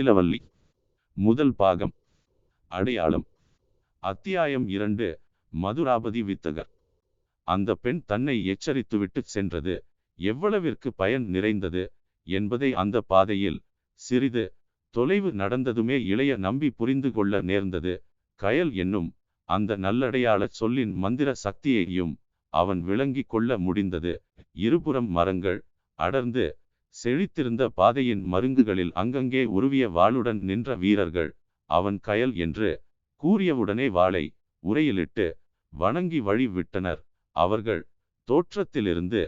முத்திலவல்லி முதல் பாகம். அடையாளம். அத்தியாயம் இரண்டு. மதுராபதி வித்தகர். அந்த பெண் தன்னை எச்சரித்துவிட்டு சென்றது. எவ்வளவிற்கு பயன் நிறைந்தது என்பதை அந்த பாதையில் சிறிது தொலைவு நடந்ததுமே இளைய நம்பி புரிந்து கொள்ள நேர்ந்தது. கயல் என்னும் அந்த நல்லடையாள சொல்லின் மந்திர சக்தியையும் அவன் விளங்கிக் கொள்ள முடிந்தது. இருபுறம் மரங்கள் அடர்ந்து செழித்திருந்த பாதையின் மருங்குகளில் அங்கங்கே உருவிய வாளுடன் நின்ற வீரர்கள் அவன் கயல் என்று கூறியவுடனே வாளை உரையிலிட்டு வணங்கி வழி விட்டனர். அவர்கள் தோற்றத்திலிருந்து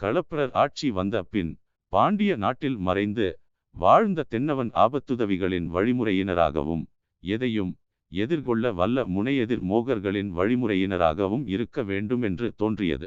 களப்பிரர் ஆட்சி வந்த பின் பாண்டிய நாட்டில் மறைந்து வாழ்ந்த தென்னவன் ஆபத்துதவிகளின் வழிமுறையினராகவும் எதையும் எதிர்கொள்ள வல்ல முனையெதிர் மோகர்களின் வழிமுறையினராகவும் இருக்க வேண்டும் என்று தோன்றியது.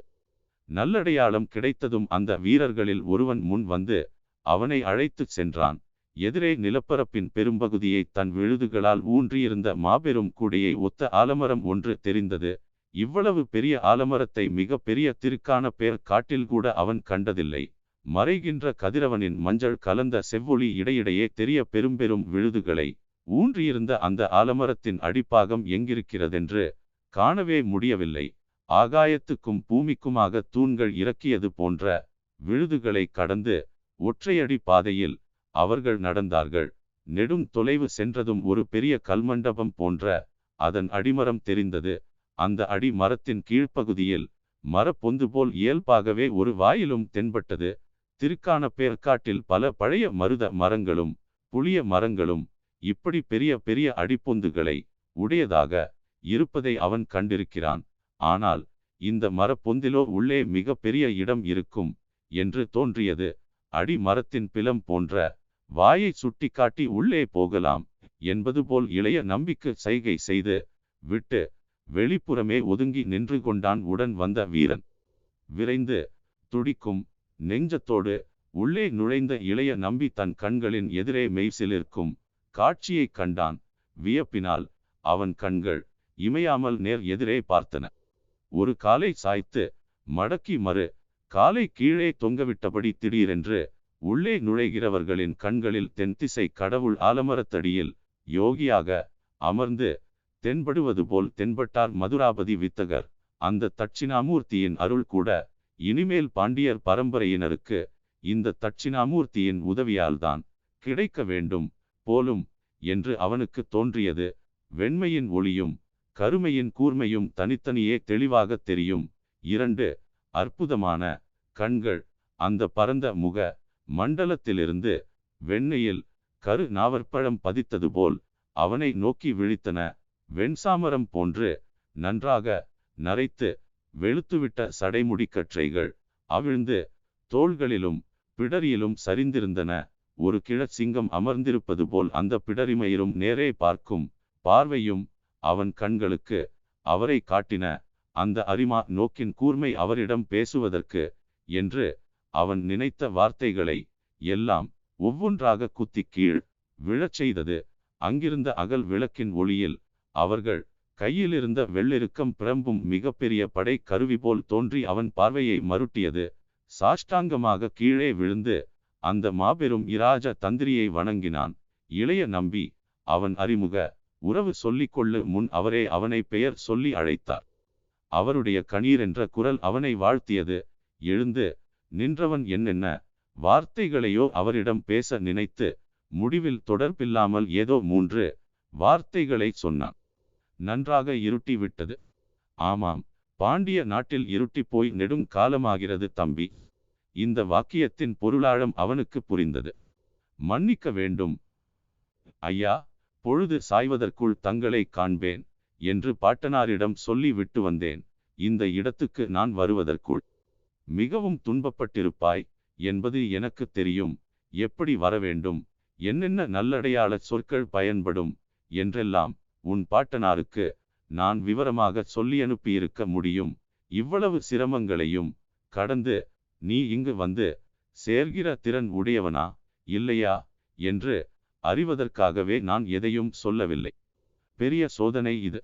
நல்லடையாளம் கிடைத்ததும் அந்த வீரர்களில் ஒருவன் முன் வந்து அவனை அழைத்துச் சென்றான். எதிரே நிலப்பரப்பின் பெரும்பகுதியை தன் விழுதுகளால் ஊன்றியிருந்த மாபெரும் கூடையை ஒத்த ஆலமரம் ஒன்று தெரிந்தது. இவ்வளவு பெரிய ஆலமரத்தை மிக பெரிய திருக்கான பேர் காட்டில் கூட அவன் கண்டதில்லை. மறைகின்ற கதிரவனின் மஞ்சள் கலந்த செவ்வொளி இடையிடையே தெரிய பெரும்பெரும் விழுதுகளை ஊன்றியிருந்த அந்த ஆலமரத்தின் அடிப்பாகம் எங்கிருக்கிறதென்று காணவே முடியவில்லை. ஆகாயத்துக்கும் பூமிக்குமாக தூண்கள் இறக்கியது போன்ற விழுதுகளை கடந்து ஒற்றையடி பாதையில் அவர்கள் நடந்தார்கள். நெடும் தொலைவு சென்றதும் ஒரு பெரிய கல்மண்டபம் போன்ற அதன் அடிமரம் தெரிந்தது. அந்த அடி மரத்தின் கீழ்ப்பகுதியில் மரப்பொந்து போல் இயல்பாகவே ஒரு வாயிலும் தென்பட்டது. திருக்கான பேர்காட்டில் பல பழைய மருத மரங்களும் புளிய மரங்களும் இப்படி பெரிய பெரிய அடிப்பொந்துகளை உடையதாக இருப்பதை அவன் கண்டிருக்கிறான். ஆனால் இந்த மரப்பொந்திலோ உள்ளே மிக பெரிய இடம் இருக்கும் என்று தோன்றியது. அடி மரத்தின் பிலம் போன்ற வாயை சுட்டிக்காட்டி உள்ளே போகலாம் என்பது போல் இளைய நம்பிக்கை சைகை செய்து விட்டு வெளிப்புறமே ஒதுங்கி நின்று கொண்டான் உடன் வந்த வீரன். விரைந்து துடிக்கும் நெஞ்சத்தோடு உள்ளே நுழைந்த இளைய நம்பி தன் கண்களின் எதிரே மெய்சிலிருக்கும் காட்சியைக் கண்டான். வியப்பினால் அவன் கண்கள் இமையாமல் நேர் எதிரே பார்த்தன. ஒரு காலை சாய்த்து மடக்கி மறு காலை கீழே தொங்கவிட்டபடி திடீரென்று உள்ளே நுழைகிறவர்களின் கண்களில் தென்திசை கடவுள் ஆலமரத்தடியில் யோகியாக அமர்ந்து தென்படுவது போல் தென்பட்டார் மதுராபதி வித்தகர். அந்த தட்சிணாமூர்த்தியின் அருள் கூட இனிமேல் பாண்டியர் பரம்பரையினருக்கு இந்த தட்சிணாமூர்த்தியின் உதவியால்தான் கிடைக்க வேண்டும் போலும் என்று அவனுக்கு தோன்றியது. வெண்மையின் ஒளியும் கருமையின் கூர்மையும் தனித்தனியே தெளிவாக தெரியும். இரண்டு அற்புதமான கண்கள். அந்த பரந்த முக மண்டலத்திலிருந்து வெண்ணையில் கரு நாவற்பழம் பதித்தது போல் அவனை நோக்கி விழித்தன. வெண்சாமரம் போன்று நன்றாக நரைத்து வெளுத்துவிட்ட சடைமுடிக்கற்றைகள் அவிழ்ந்து தோள்களிலும் பிடரியிலும் சரிந்திருந்தன. ஒரு கிழச்சிங்கம் அமர்ந்திருப்பது போல் அந்த பிடரிமையிலும் நேரே பார்க்கும் பார்வையும் அவன் கண்களுக்கு அவரை காட்டின அந்த அரிமா நோக்கின் கூர்மை அவரிடம் பேசுவதற்கு என்று அவன் நினைத்த வார்த்தைகளை எல்லாம் ஒவ்வொன்றாக குத்தி கீழ் விழச் செய்தது. அங்கிருந்த அகல் விளக்கின் ஒளியில் அவர்கள் கையிலிருந்த வெள்ளிருக்கம் பிரம்பும் மிகப்பெரிய படை கருவி போல் தோன்றி அவன் பார்வையை மருட்டியது. சாஷ்டாங்கமாக கீழே விழுந்து அந்த மாபெரும் இராஜ தந்திரியை வணங்கினான். இளைய நம்பி அவன் அறிமுக உறவு சொல்லிக்கொள்ள முன் அவரே அவனை பெயர் சொல்லி அழைத்தார். அவருடைய கணீர் என்ற குரல் அவனை வாழ்த்தியது. எழுந்து நின்றவன் என்னென்ன? வார்த்தைகளையோ அவரிடம் பேச நினைத்து முடிவில் தொடர்பில்லாமல் ஏதோ மூன்று வார்த்தைகளை சொன்னான். நன்றாக இருட்டி விட்டது. ஆமாம் பாண்டிய நாட்டில் இருட்டி போய் நெடும் காலமாகிறது தம்பி. இந்த வாக்கியத்தின் பொருளாழம் அவனுக்கு புரிந்தது. மன்னிக்க வேண்டும். ஐயா பொழுது சாய்வதற்குள் தங்களை காண்பேன் என்று பாட்டனாரிடம் சொல்லி விட்டு வந்தேன். இந்த இடத்துக்கு நான் வருவதற்குள் மிகவும் துன்பப்பட்டிருப்பாய் என்பது எனக்கு தெரியும். எப்படி வரவேண்டும்? என்னென்ன நல்லடையாள சொற்கள் பயன்படும்? என்றெல்லாம் உன் பாட்டனாருக்கு நான் விவரமாக சொல்லி அனுப்பியிருக்க முடியும். இவ்வளவு சிரமங்களையும் கடந்து நீ இங்கு வந்து சேர்கிற திறன் உடையவனா? இல்லையா? என்று அறிவதற்காகவே நான் எதையும் சொல்லவில்லை. பெரிய சோதனை இது.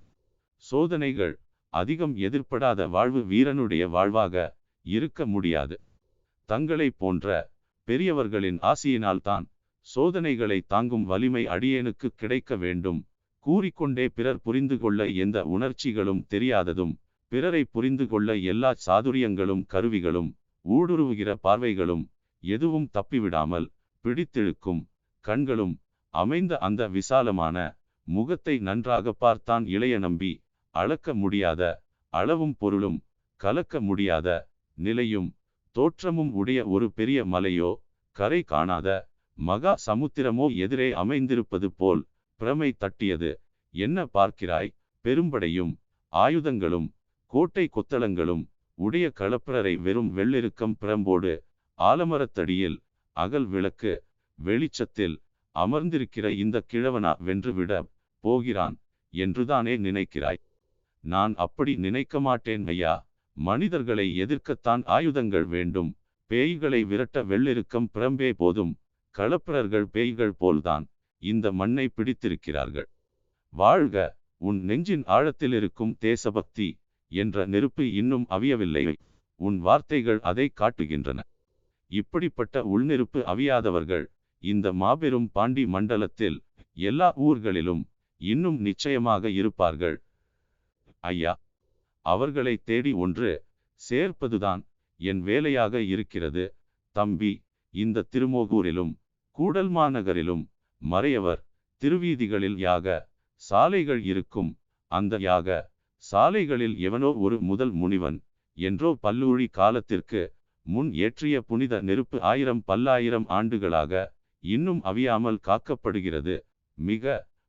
சோதனைகள் அதிகம் எதிர்ப்படாத வாழ்வு வீரனுடைய வாழ்வாக இருக்க முடியாது. தங்களை போன்ற பெரியவர்களின் ஆசியினால்தான் சோதனைகளை தாங்கும் வலிமை அடியேனுக்கு கிடைக்க வேண்டும். கூறிக்கொண்டே பிறர் புரிந்து கொள்ள எந்த உணர்ச்சிகளும் தெரியாததும் பிறரை புரிந்து கொள்ள எல்லா சாதுரியங்களும் கருவிகளும் ஊடுருவுகிற பார்வைகளும் எதுவும் தப்பிவிடாமல் பிடித்திழுக்கும் கண்களும் அமைந்த அந்த விசாலமான முகத்தை நன்றாக பார்த்தான் இளைய நம்பி. அளக்க முடியாத அளவும் பொருளும் கலக்க முடியாத நிலையும் தோற்றமும் உடைய ஒரு பெரிய மலையோ கரை காணாத மகா சமுத்திரமோ எதிரே அமைந்திருப்பது போல் பிரமை தட்டியது. என்ன பார்க்கிறாய்? பெரும்படையும் ஆயுதங்களும் கோட்டை கொத்தளங்களும் உடைய களப்பிரரை வெறும் வெள்ளிருக்கம் பிரம்போடு ஆலமரத்தடியில் அகல் விளக்கு வெளிச்சத்தில் அமர்ந்திருக்கிற இந்த கிழவனா வென்றுவிட போகிறான் என்றுதானே நினைக்கிறாய்? நான் அப்படி நினைக்க மாட்டேன் ஐயா. மனிதர்களை எதிர்க்கத்தான் ஆயுதங்கள் வேண்டும். பேய்களை விரட்ட வெள்ளிருக்கம் பிரம்பே போதும். களப்பிரர்கள் பேய்கள் போல்தான். இந்த மண்ணை பிடித்திருக்கிறார்கள். வாழ்க உன் நெஞ்சின் ஆழத்தில் இருக்கும் தேசபக்தி என்ற நெருப்பு இன்னும் அவியவில்லை. உன் வார்த்தைகள் அதை காட்டுகின்றன. இப்படிப்பட்ட உள்நெருப்பு அவியாதவர்கள் இந்த மாபெரும் பாண்டி மண்டலத்தில் எல்லா ஊர்களிலும் இன்னும் நிச்சயமாக இருப்பார்கள். ஐயா அவர்களை தேடி ஒன்று சேர்ப்பதுதான் என் வேலையாக இருக்கிறது. தம்பி இந்த திருமோகூரிலும் கூடல் மாநகரிலும் மறையவர் திருவீதிகளில் யாக சாலைகள் இருக்கும். அந்த யாக சாலைகளில் எவனோ ஒரு முதல் முனிவன் என்றோ பல்லூழி காலத்திற்கு முன் ஏற்றிய புனித நெருப்பு ஆயிரம் பல்லாயிரம் ஆண்டுகளாக இன்னும் அவியாமல் காக்கப்படுகிறது. மிக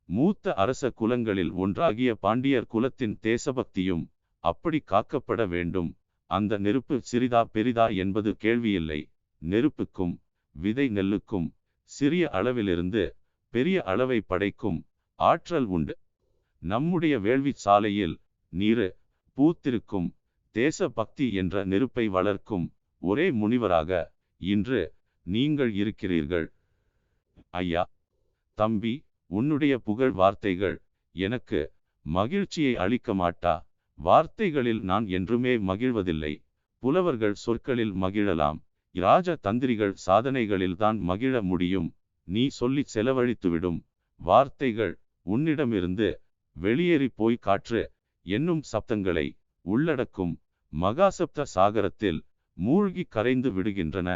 மூத்த அரச குலங்களில் ஒன்றாகிய பாண்டியர் குலத்தின் தேசபக்தியும் அப்படி காக்கப்பட வேண்டும். அந்த நெருப்பு சிறிதா பெரிதா என்பது கேள்வியில்லை. நெருப்புக்கும் விதை நெல்லுக்கும் சிறிய அளவிலிருந்து பெரிய அளவை படைக்கும் ஆற்றல் உண்டு. நம்முடைய வேள்வி சாலையில் நீரு பூத்திருக்கும் தேச பக்தி என்ற நெருப்பை வளர்க்கும் ஒரே முனிவராக இன்று நீங்கள் இருக்கிறீர்கள். ஐயா தம்பி உன்னுடைய புகழ் வார்த்தைகள் எனக்கு மகிழ்ச்சியை அளிக்க மாட்டா. வார்த்தைகளில் நான் என்றுமே மகிழ்வதில்லை. புலவர்கள் சொற்களில் மகிழலாம். இராஜ தந்திரிகள் சாதனைகளில்தான் மகிழ முடியும். நீ சொல்லி செலவழித்துவிடும். வார்த்தைகள் உன்னிடமிருந்து வெளியேறி போய் காற்று என்னும் சப்தங்களை உள்ளடக்கும் மகாசப்த சாகரத்தில் மூழ்கி கரைந்து விடுகின்றன.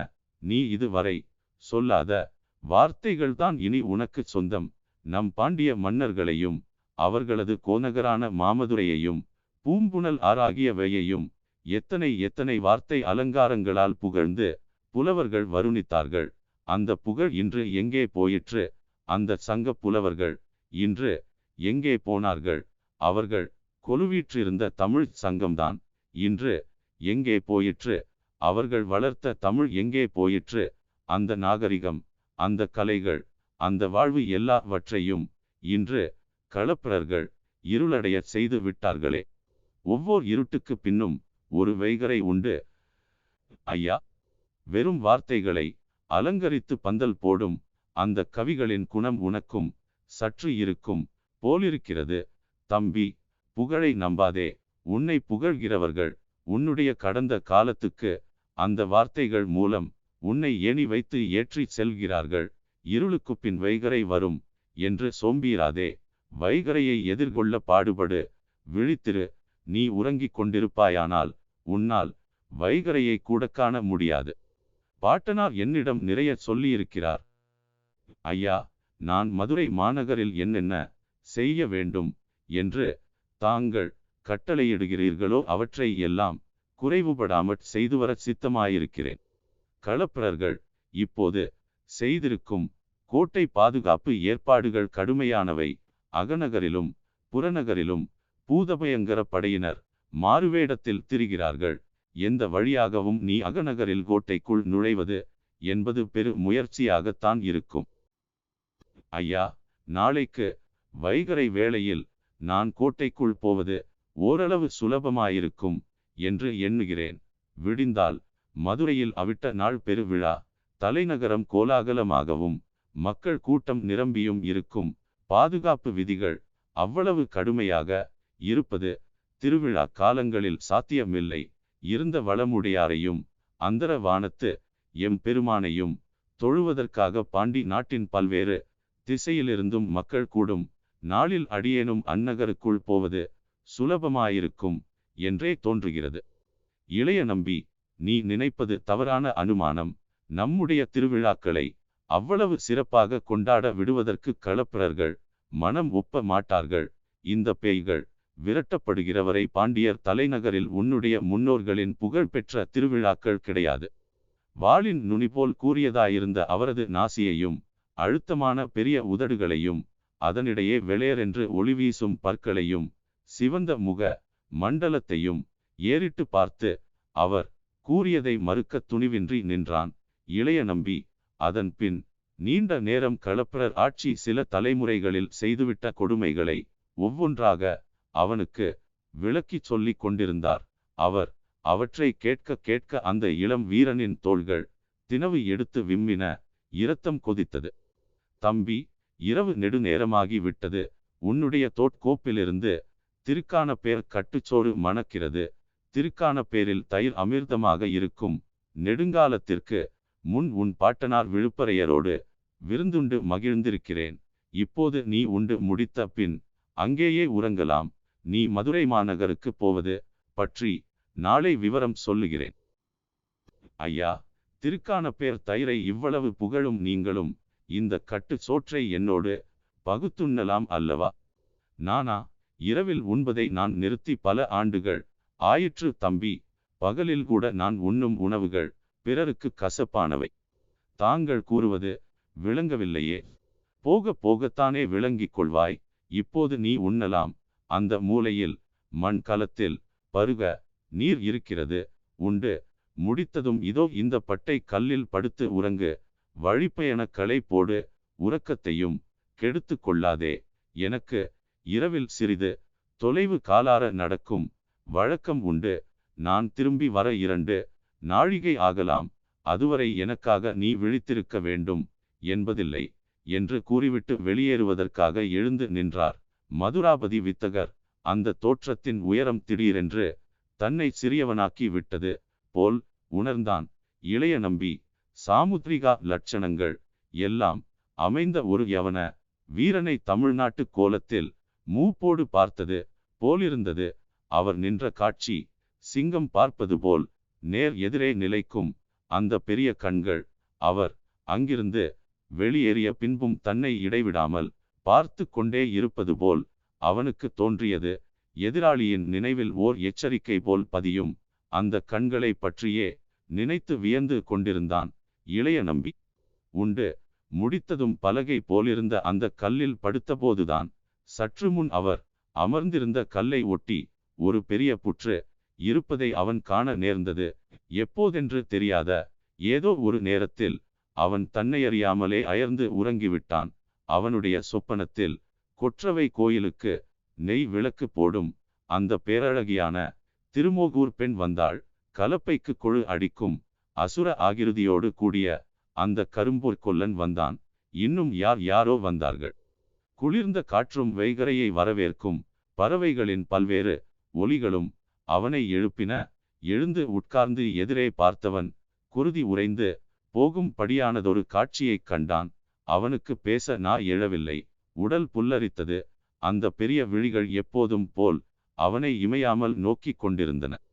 நீ இதுவரை சொல்லாத வார்த்தைகள்தான் இனி உனக்கு சொந்தம். நம் பாண்டிய மன்னர்களையும் அவர்களது கோநகரான மாமதுரையையும் பூம்புணல் ஆறாகியவையையும் எத்தனை எத்தனை வார்த்தை அலங்காரங்களால் புகழ்ந்து புலவர்கள் வருணித்தார்கள். அந்த புகழ் இன்று எங்கே போயிற்று? அந்த சங்க புலவர்கள் இன்று எங்கே போனார்கள்? அவர்கள் கொலுவீற்றிருந்த தமிழ் சங்கம்தான். இன்று எங்கே போயிற்று? அவர்கள் வளர்த்த தமிழ் எங்கே போயிற்று? அந்த நாகரிகம் அந்த கலைகள் அந்த வாழ்வு எல்லாவற்றையும் இன்று களப்பிரர்கள் இருளடைய செய்து விட்டார்களே. ஒவ்வொரு இருட்டுக்கு பின்னும் ஒரு வைகரை உண்டு. ஐயா வெறும் வார்த்தைகளை அலங்கரித்து பந்தல் போடும் அந்த கவிகளின் குணம் உனக்கும் சற்று இருக்கும் போலிருக்கிறது. தம்பி புகழை நம்பாதே. உன்னை புகழ்கிறவர்கள் உன்னுடைய கடந்த காலத்துக்கு அந்த வார்த்தைகள் மூலம் உன்னை ஏணி வைத்து ஏற்றி செல்கிறார்கள். இருளுக்கு பின் வைகரை வரும் என்று சோம்பீராதே வைகரையை எதிர்கொள்ள பாடுபடு. விழித்திரு. நீ உறங்கிக் கொண்டிருப்பாயானால் உன்னால் வைகரையை கூட காண முடியாது. பாட்டனார் என்னிடம் நிறைய சொல்லியிருக்கிறார். ஐயா நான் மதுரை மாநகரில் என்னென்ன செய்ய வேண்டும் என்று தாங்கள் கட்டளையிடுகிறீர்களோ அவற்றை எல்லாம் குறைவுபடாமற் செய்து வர சித்தமாயிருக்கிறேன். களப்பிரர்கள் இப்போது செய்திருக்கும் கோட்டை பாதுகாப்பு ஏற்பாடுகள் கடுமையானவை. அகநகரிலும் புறநகரிலும் பூதபயங்கர படையினர் மாறுவேடத்தில் திரிகிறார்கள். எந்த வழியாகவும் நீ அகநகரில் கோட்டைக்குள் நுழைவது என்பது பெரு முயற்சியாகத்தான் இருக்கும். ஐயா நாளைக்கு வைகரை வேளையில் நான் கோட்டைக்குள் போவது ஓரளவு சுலபமாயிருக்கும் என்று எண்ணுகிறேன். விடிந்தால் மதுரையில் அவிட்ட நாள் பெருவிழா. தலைநகரம் கோலாகலமாகவும் மக்கள் கூட்டம் நிரம்பியும் இருக்கும் பாதுகாப்பு விதிகள் அவ்வளவு கடுமையாக இருப்பது திருவிழா காலங்களில் சாத்தியமில்லை. இருந்த வளமுடையாரையும் அந்தர வானத்து எம் பெருமானையும் தொழுவதற்காக பாண்டி நாட்டின் பல்வேறு திசையிலிருந்தும் மக்கள் கூடும். நாளில் அடியேனும் அந்நகருக்குள் போவது சுலபமாயிருக்கும் என்றே தோன்றுகிறது. இளைய நம்பி நீ நினைப்பது தவறான அனுமானம். நம்முடைய திருவிழாக்களை அவ்வளவு சிறப்பாக கொண்டாட விடுவதற்கு களப்பிரர்கள் மனம் ஒப்ப மாட்டார்கள். இந்த பேய்கள் விரட்டப்படுகிறவரை பாண்டியர் தலைநகரில் உன்னுடைய முன்னோர்களின் புகழ்பெற்ற திருவிழாக்கள் கிடையாது. வாளின் நுனிபோல் கூறியதாயிருந்த அவரது நாசியையும் அழுத்தமான பெரிய உதடுகளையும் அதனிடையே வெளையரென்று ஒளிவீசும் பற்களையும் சிவந்த முக மண்டலத்தையும் ஏறிட்டு பார்த்து அவர் கூறியதை மறுக்க துணிவின்றி நின்றான். இளைய நம்பி அதன் பின் நீண்ட நேரம் களப்பிரர் ஆட்சி சில தலைமுறைகளில் செய்துவிட்ட கொடுமைகளை ஒவ்வொன்றாக அவனுக்கு விளக்கிச் சொல்லிக் கொண்டிருந்தார். அவர் அவற்றை கேட்க கேட்க அந்த இளம் வீரனின் தோள்கள் தினவு எடுத்து விம்மின இரத்தம் கொதித்தது. தம்பி இரவு நெடுநேரமாகி விட்டது. உன்னுடைய தோட்கோப்பிலிருந்து திருக்கான பேர் கட்டுச்சோறு மணக்கிறது. திருக்கான பேரில் தயிர் அமிர்தமாக இருக்கும். நெடுங்காலத்திற்கு முன் உன் பாட்டனார் விழுப்பரையரோடு விருந்துண்டு மகிழ்ந்திருக்கிறேன். இப்போது நீ உண்டு முடித்த பின் அங்கேயே உறங்கலாம். நீ மதுரை மாநகருக்கு போவது பற்றி நாளை விவரம் சொல்லுகிறேன். ஐயா திருக்கான பேர் தயிரை இவ்வளவு புகழும் நீங்களும் இந்த கட்டு சோற்றை என்னோடு பகுத்துண்ணலாம் அல்லவா? நானா இரவில் உண்பதை நான் நிறுத்தி பல ஆண்டுகள் ஆயிற்று தம்பி பகலில் கூட நான் உண்ணும் உணவுகள் பிறருக்கு கசப்பானவை. தாங்கள் கூறுவது விளங்கவில்லையே. போக போகத்தானே விளங்கிக் கொள்வாய். இப்போது நீ உண்ணலாம். அந்த மூலையில் மண் கலத்தில் பருக நீர் இருக்கிறது. உண்டு. முடித்ததும் இதோ இந்த பட்டை கல்லில் படுத்து உறங்கு. வழிப்பயண களை போடு. உறக்கத்தையும் கெடுத்து கொள்ளாதே. எனக்கு இரவில் சிறிது தொலைவு காலார நடக்கும். வழக்கம் உண்டு. நான் திரும்பி வர இரண்டு நாழிகை ஆகலாம். அதுவரை எனக்காக நீ விழித்திருக்க வேண்டும் என்பதில்லை என்று கூறிவிட்டு வெளியேறுவதற்காக எழுந்து நின்றார். மதுராபதி வித்தகர் அந்த தோற்றத்தின் உயரம் திடீரென்று தன்னை சிறியவனாக்கி விட்டது போல் உணர்ந்தான். இளைய நம்பி சாமுத்ரிகா லட்சணங்கள் எல்லாம் அமைந்த ஒரு யவன வீரனை தமிழ்நாட்டு கோலத்தில் மூப்போடு பார்த்தது போலிருந்தது. அவர் நின்ற காட்சி சிங்கம் பார்ப்பது போல் நேர் எதிரே நிலைக்கும். அந்த பெரிய கண்கள் அவர் அங்கிருந்து வெளியேறிய பின்பும் தன்னை இடைவிடாமல் பார்த்து கொண்டே இருப்பது போல் அவனுக்கு தோன்றியது. எதிராளியின் நினைவில் ஓர் எச்சரிக்கை போல் பதியும். அந்த கண்களை பற்றியே நினைத்து வியந்து கொண்டிருந்தான். இளைய நம்பி உண்டு முடித்ததும் பலகை போலிருந்த அந்த கல்லில் படுத்தபோதுதான் சற்று முன் அவர் அமர்ந்திருந்த கல்லை ஒட்டி ஒரு பெரிய புற்று இருப்பதை அவன் காண நேர்ந்தது. எப்போதென்று தெரியாத ஏதோ ஒரு நேரத்தில் அவன் தன்னை அறியாமலே அயர்ந்து உறங்கிவிட்டான். அவனுடைய சொப்பனத்தில் கொற்றவை கோயிலுக்கு நெய் விளக்கு போடும் அந்த பேரழகியான திருமோகூர் பெண் வந்தாள். கலப்பைக்கு கொழு அடிக்கும் அசுர ஆகிருதியோடு கூடிய அந்த கரும்பூர் கொல்லன் வந்தான். இன்னும் யார் யாரோ வந்தார்கள். குளிர்ந்த காற்றும் வைகரையை வரவேற்கும் பறவைகளின் பல்வேறு ஒலிகளும் அவனை எழுப்பின எழுந்து உட்கார்ந்து எதிரே பார்த்தவன் குருதி உறைந்து போகும்படியானதொரு காட்சியைக் கண்டான். அவனுக்கு பேச நா எழவில்லை. உடல் புல்லரித்தது. அந்த பெரிய விழிகள் எப்போதும் போல் அவனை இமையாமல் நோக்கிக் கொண்டிருந்தன.